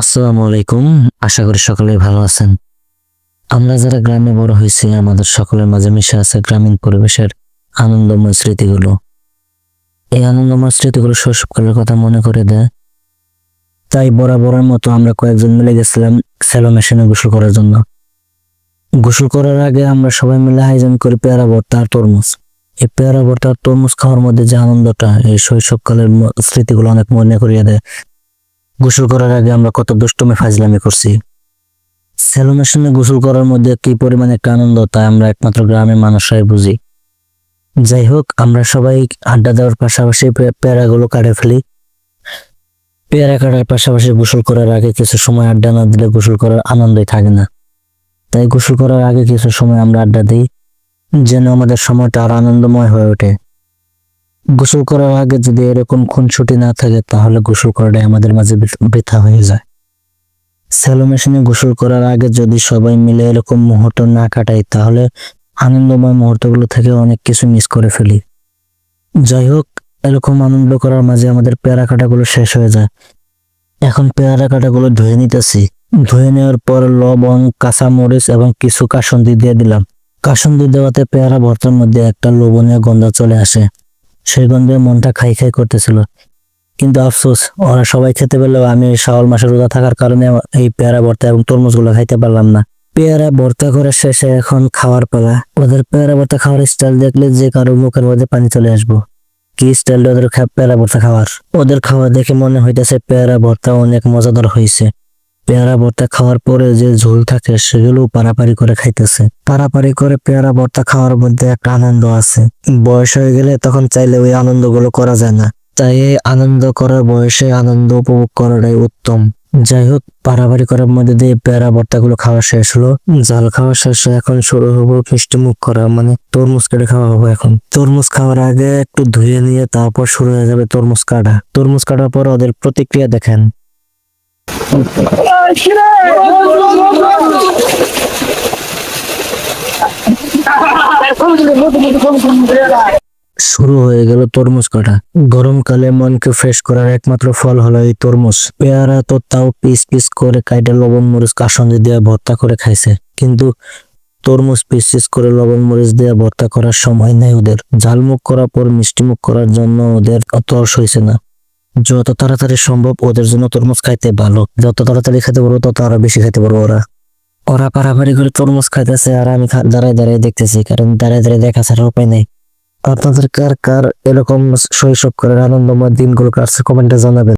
আসসালামু আলাইকুম। আশা করি সকলে ভালো আছেন। আমরা যারা গ্রামে বড় হয়েছি, আমাদের সকলের মাঝে মিশে আছে গ্রামীণ পরিবেশের আনন্দময় স্মৃতিগুলো। এই আনন্দময় স্মৃতিগুলো শৈশবকালের কথা মনে করে দেয়। তাই বরাবরের মতো আমরা কয়েকজন মিলে গেছিলাম স্যালো মেশিনে গোসল করার জন্য। গোসল করার আগে আমরা সবাই মিলে আয়োজন করি পেয়ারা ভর্তা আর তরমুজ। এই পেয়ারা ভর্তা আর তরমুজ খাওয়ার মধ্যে যে আনন্দটা, এই শৈশবকালের স্মৃতিগুলো অনেক মনে করিয়ে দেয়। গোসল করার আগে আমরা কত দুষ্টুমি, ফাজলামি করছি। স্যালো মেশিনে গোসল করার মধ্যে কি পরিমাণে একটা আনন্দ, তা আমরা একমাত্র গ্রামের মানুষরাই বুঝি। যাই হোক, আমরা সবাই আড্ডা দেওয়ার পাশাপাশি পেয়ারাগুলো কাটে ফেলি। পেয়ারা কাটার পাশাপাশি গোসল করার আগে কিছু সময় আড্ডা না দিলে গোসল করার আনন্দই থাকে না। তাই গোসল করার আগে কিছু সময় আমরা আড্ডা দিই, যেন আমাদের সময়টা আর আনন্দময় হয়ে ওঠে। গোসল করার আগে যদি এরকম খুনছুটি না থাকে, তাহলে গোসল করাটাই আমাদের মাঝে বৃথ- হয়ে যায়। স্যালো মেশিনে গোসল করার আগে যদি সবাই মিলে এরকম মুহূর্ত না কাটাই, তাহলে আনন্দময় মুহূর্তগুলো থেকে অনেক কিছু মিস করে ফেলি। যাই হোক, এরকম আনন্দ করার মাঝে আমাদের পেয়ারা কাটাগুলো শেষ হয়ে যায়। এখন পেয়ারা কাটাগুলো ধুয়ে নিতেছি। ধুয়ে নেওয়ার পর লবণ কাঁচা মরিচ এবং কিছু কাসন্দি দিয়ে দিলাম। কাসন্দি দেওয়াতে পেয়ারা ভর্তার মধ্যে একটা লোভনীয় গন্ধ চলে আসে। সেই গন্ধে মনটা খাই খাই করতেছিল। কিন্তু আফসোস, ওরা সবাই খেতে পেলেও আমি শাওয়াল মাসে রোজা থাকার কারণে এই পেয়ারা ভর্তা এবং তরমুজগুলো খাইতে পারলাম না। পেয়ারা ভর্তা করে শেষে এখন খাওয়ার পালা। ওদের পেয়ারা ভর্তা খাওয়ার স্টাইল দেখলে যে কারও মুখের মধ্যে পানি চলে আসব। কি স্টাইল ওদের পেয়ারা ভর্তা খাওয়ার? ওদের খাওয়া দেখে মনে হইতেছে পেয়ারা ভর্তা অনেক মজাদার হয়েছে পেয়ারা ভর্তা খাওয়ার পরে যে ঝোল থাকে সেগুলো পারাপারি করে খাইতেছে। পারাপারি করে পেয়ারা ভর্তা খাওয়ার মধ্যে একটা আনন্দ আছে। বয়স হয়ে গেলে তখন চাইলে ওই আনন্দগুলো করা যায় না। তাই এই আনন্দ করার বয়সে আনন্দ উপভোগ করাটাই উত্তম। যাই হোক পারাবাড়ি করার মধ্যে দিয়ে পেয়ারা ভর্তাগুলো খাওয়া শেষ হলো। জাল খাওয়া শেষ এখন শুরু হব মিষ্টি মুখ করা মানে তরমুজ কেটে খাওয়া হব এখন। তরমুজ খাওয়ার আগে একটু ধুয়ে নিয়ে তারপর শুরু হয়ে যাবে তরমুজ কাটা। তরমুজ কাটার পর ওদের প্রতিক্রিয়া দেখেন। শুরু হয়ে গেল তরমুজ কাটা। গরমকালে মনকে ফ্রেশ করার একমাত্র ফল হলো এই তরমুজ। পেয়ারা তো তাও পিস পিস করে কাইটে লবণ, মরিচ, কাসন্দি দিয়ে ভর্তা করে খাইছে। কিন্তু তরমুজ পিস পিস করে লবণ, মরিচ দিয়ে ভর্তা করার সময় নেই ওদের। ঝালমুখ করার পর মিষ্টি মুখ করার জন্য ওদের অত রস হয়েছে না। যত তাড়াতাড়ি সম্ভব ওদের জন্য তরমুজ খাইতে ভালো। যত তাড়াতাড়ি খাইতে পারব, তত আরও বেশি খাইতে পারব ওরা। ওরা পারাপারি করে তরমুজ খাইতেছে আর আমি দাঁড়ায় দাঁড়ায় দেখতেছি, কারণ দাঁড়ায় দাঁড়ায় দেখা ছাড়া উপায় নেই। আপনাদের কার কার এরকম শৈশব করে আনন্দময় দিনগুলো কাটছে কমেন্টে জানাবেন।